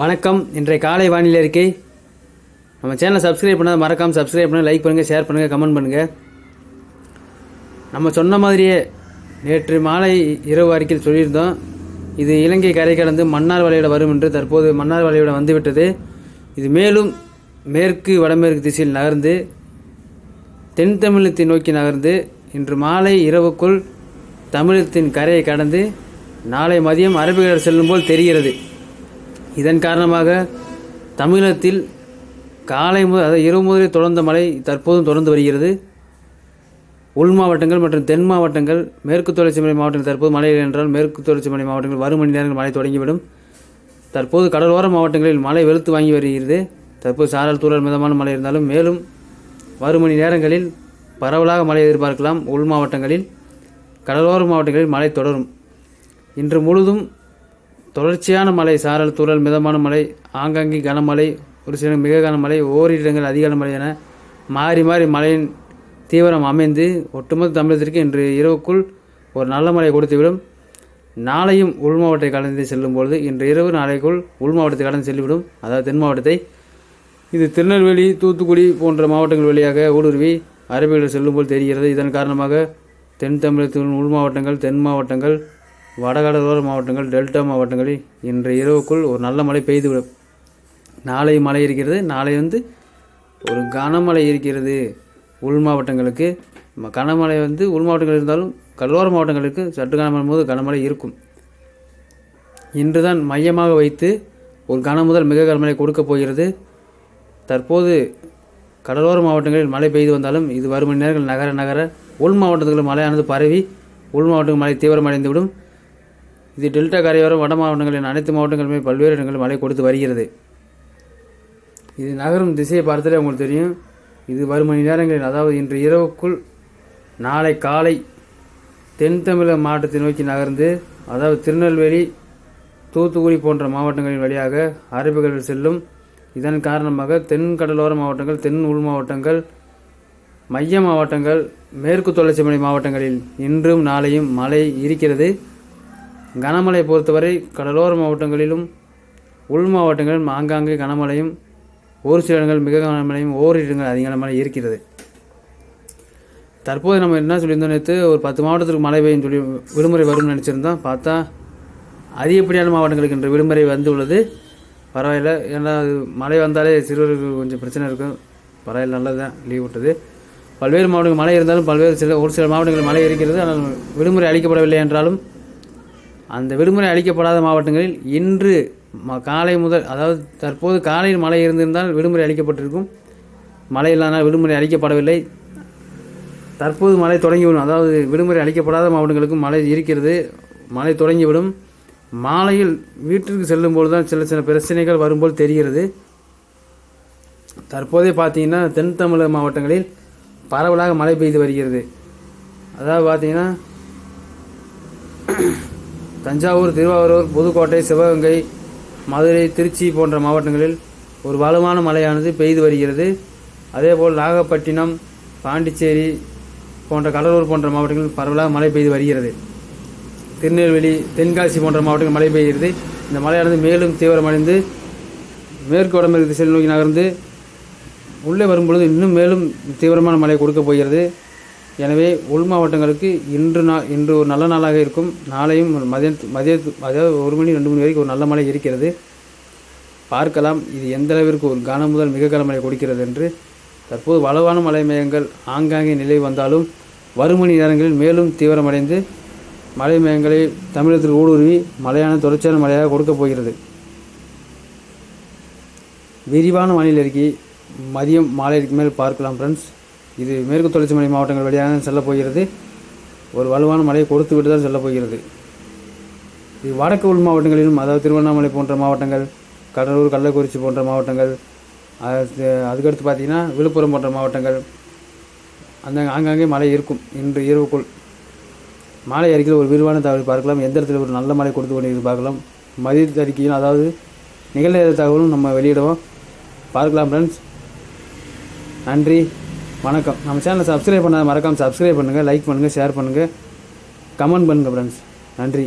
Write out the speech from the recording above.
வணக்கம். இன்றைய காலை வானிலை அறிக்கை. நம்ம சேனலை சப்ஸ்கிரைப் பண்ணால் மறக்காமல் சப்ஸ்கிரைப் பண்ணுங்கள் லைக் பண்ணுங்கள் ஷேர் பண்ணுங்கள் கமெண்ட் பண்ணுங்கள் நம்ம சொன்ன மாதிரியே நேற்று மாலை இரவு அறிக்கையில் சொல்லியிருந்தோம். இது இலங்கை கரை கடந்து மன்னார் வளைவிட வரும் என்று தற்போது மன்னார் வளைவிட வந்துவிட்டது. இது மேலும் மேற்கு வடமேற்கு திசையில் நகர்ந்து தென் தமிழத்தை நோக்கி நகர்ந்து இன்று மாலை இரவுக்குள் தமிழத்தின் கரையை கடந்து நாளை மதியம் அரபிக்கடல் செல்லும் போல் தெரிகிறது. இதன் காரணமாக தமிழகத்தில் காலை முதல் அதாவது இரவு முதலே தொடர்ந்த மழை தற்போதும் தொடர்ந்து வருகிறது. உள் மாவட்டங்கள் மற்றும் தென் மாவட்டங்கள் மேற்கு தொடர்ச்சி மலை மாவட்டங்கள் தற்போது மழை என்றால் மேற்கு தொடர்ச்சி மலை மாவட்டங்கள் வரும் மணி நேரங்கள் மழை தொடங்கிவிடும். தற்போது கடலோர மாவட்டங்களில் மழை வெளுத்து வாங்கி வருகிறது. தற்போது சாரல் தூரல் மிதமான மழை இருந்தாலும் மேலும் வரும் மணி நேரங்களில் பரவலாக மழை எதிர்பார்க்கலாம் உள் மாவட்டங்களில். கடலோர மாவட்டங்களில் மழை தொடரும். இன்று முழுதும் தொடர்ச்சியான மழை சாரல் தூறல் மிதமான மழை ஆங்காங்கே கனமழை ஒரு சில மிக கனமழை ஓரிரு இடங்கள் அதிக என மாறி மாறி மழையின் தீவிரம் அமைந்து ஒட்டுமொத்த தமிழகத்திற்கு இன்று இரவுக்குள் ஒரு நல்ல மழை கொடுத்துவிடும். நாளையும் உள் மாவட்டத்தை கடந்து செல்லும்பொழுது இன்று இரவு நாளைக்குள் உள் மாவட்டத்தை கடந்து செல்லிவிடும். அதாவது தென் மாவட்டத்தை. இது திருநெல்வேலி தூத்துக்குடி போன்ற மாவட்டங்கள் வழியாக ஊடுருவி அரபிகள் செல்லும்போது தெரிகிறது. இதன் காரணமாக தென் தமிழகத்தின் உள் மாவட்டங்கள் தென் மாவட்டங்கள் வடகடலோர மாவட்டங்கள் டெல்டா மாவட்டங்களில் இன்று இரவுக்குள் ஒரு நல்ல மழை பெய்துவிடும். நாளை மழை இருக்கிறது. நாளை வந்து ஒரு கனமழை இருக்கிறது. உள் மாவட்டங்களுக்கு கனமழை வந்து உள் மாவட்டங்கள் இருந்தாலும் கடலோர மாவட்டங்களுக்கு சற்று கனமழை போது கனமழை இருக்கும். இன்று தான் மையமாக வைத்து ஒரு கன முதல் மிக கனமழை கொடுக்கப் போகிறது. தற்போது கடலோர மாவட்டங்களில் மழை பெய்து வந்தாலும் இது வரும் மணி நேரங்கள் நகர நகர உள் மாவட்டங்களில் மழையானது பரவி உள் மாவட்டங்கள் மழை தீவிரமடைந்துவிடும். இது டெல்டா கரையோரம் வட மாவட்டங்களின் அனைத்து மாவட்டங்களுமே பல்வேறு இடங்களில் மழை கொடுத்து வருகிறது. இது நகரும் திசையை பார்த்தாலே உங்களுக்கு தெரியும். இது வரும் மணி நேரங்களில் அதாவது இன்று இரவுக்குள் நாளை காலை தென் தமிழக மாவட்டத்தை நோக்கி நகர்ந்து அதாவது திருநெல்வேலி தூத்துக்குடி போன்ற மாவட்டங்களின் வழியாக அரபிக்கடல் செல்லும். இதன் காரணமாக தென் கடலோர மாவட்டங்கள் தென் உள் மாவட்டங்கள் மைய மாவட்டங்கள் மேற்கு தொடர்ச்சி மலை மாவட்டங்களில் இன்றும் நாளையும் மழை இருக்கிறது. கனமழை பொறுத்தவரை கடலோர மாவட்டங்களிலும் உள் மாவட்டங்களிலும் ஆங்காங்கே கனமழையும் ஒரு சில இடங்கள் மிக கனமழையும் ஓரிரு இடங்கள் அதிக மழை இருக்கிறது. தற்போது நம்ம என்ன சொல்லியிருந்தோம் நேற்று ஒரு பத்து மாவட்டத்துக்கு மழை பெய்யும் சொல்லி விடுமுறை வரும்னு நினச்சிருந்தோம். பார்த்தா அதிகப்படியான மாவட்டங்களுக்கு இன்று விடுமுறை வந்து உள்ளது பரவாயில்ல. ஏன்னா அது மழை வந்தாலே சிறுவர்களுக்கு கொஞ்சம் பிரச்சனை இருக்கும். பரவாயில்ல நல்லது தான். லீவ் விட்டது. பல்வேறு மாவட்டங்கள் மழை இருந்தாலும் பல்வேறு சில ஒரு சில மாவட்டங்களில் மழை இருக்கிறது. ஆனால் விடுமுறை அளிக்கப்படவில்லை என்றாலும் அந்த விடுமுறை அளிக்கப்படாத மாவட்டங்களில் இன்று ம- காலை முதல் அதாவது தற்போது காலையில் மழை இருந்திருந்தால் விடுமுறை அளிக்கப்பட்டிருக்கும். மழை இல்லாதனால் விடுமுறை அளிக்கப்படவில்லை. தற்போது மழை தொடங்கிவிடும். அதாவது விடுமுறை அளிக்கப்படாத மாவட்டங்களுக்கும் மழை இருக்கிறது. மழை தொடங்கிவிடும். மாலையில் வீட்டிற்கு செல்லும்போது தான் சில சில பிரச்சனைகள் வரும்போல் தெரிகிறது. தற்போதே பார்த்தீங்கன்னா தென் தமிழக மாவட்டங்களில் பரவலாக மழை பெய்து வருகிறது. அதாவது பார்த்தீங்கன்னா தஞ்சாவூர் திருவாரூர் புதுக்கோட்டை சிவகங்கை மதுரை திருச்சி போன்ற மாவட்டங்களில் ஒரு வலுவான மழையானது பெய்து வருகிறது. அதேபோல் நாகப்பட்டினம் பாண்டிச்சேரி போன்ற கடலூர் போன்ற மாவட்டங்களில் பரவலாக மழை பெய்து வருகிறது. திருநெல்வேலி தென்காசி போன்ற மாவட்டங்கள் மழை பெய்கிறது. இந்த மழையானது மேலும் தீவிரமடைந்து மேற்கு வடமேற்கு திசையில் நோக்கி நகர்ந்து உள்ளே வரும்பொழுது இன்னும் மேலும் தீவிரமான மழை கொடுக்கப் போகிறது. எனவே உள் மாவட்டங்களுக்கு இன்று நாள் இன்று ஒரு நல்ல நாளாக இருக்கும். நாளையும் மதிய மதிய அதாவது ஒரு மணி ரெண்டு மணி வரைக்கும் ஒரு நல்ல மழை இருக்கிறது. பார்க்கலாம் இது எந்த அளவிற்கு ஒரு கன முதல் மிக கனமழை கொடுக்கிறது என்று. தற்போது வலுவான மழை மேகங்கள் ஆங்காங்கே நிலை வந்தாலும் வரும் மணி நேரங்களில் மேலும் தீவிரமடைந்து மழை மேகங்களை தமிழகத்தில் ஊடுருவி மழையான தொடர்ச்சியான மழையாக கொடுக்கப் போகிறது. விரிவான வானிலை அறிக்கை மதியம் மாலைக்கு மேல் பார்க்கலாம் ஃப்ரெண்ட்ஸ் இது மேற்கு தொடர்ச்சி மலை மாவட்டங்கள் வழியாக செல்லப் போகிறது. ஒரு வலுவான மழையை கொடுத்து விட்டு தான் செல்லப் போகிறது. இது வடக்கு உள் மாவட்டங்களிலும் அதாவது திருவண்ணாமலை போன்ற மாவட்டங்கள் கடலூர் கள்ளக்குறிச்சி போன்ற மாவட்டங்கள் அது அதுக்கடுத்து பார்த்தீங்கன்னா விழுப்புரம் போன்ற மாவட்டங்கள் அந்த ஆங்காங்கே மழை இருக்கும் இன்று இரவுக்குள். மாலை அறிக்கையில் ஒரு விரிவான தகவல் பார்க்கலாம். எந்த இடத்துல ஒரு நல்ல மழை கொடுத்து கொண்டு பார்க்கலாம். மதிய அறிக்கையும் அதாவது நிகழ்நேர தகவலும் நம்ம வெளியிடுவோம். பார்க்கலாம் ஃப்ரெண்ட்ஸ் நன்றி. வணக்கம். நம்ம சேனலை சப்ஸ்கிரைப் பண்ணாத மறக்காமல் சப்ஸ்கிரைப் பண்ணுங்கள் லைக் பண்ணுங்கள் ஷேர் பண்ணுங்கள் கமெண்ட் பண்ணுங்கள் ஃப்ரெண்ட்ஸ் நன்றி.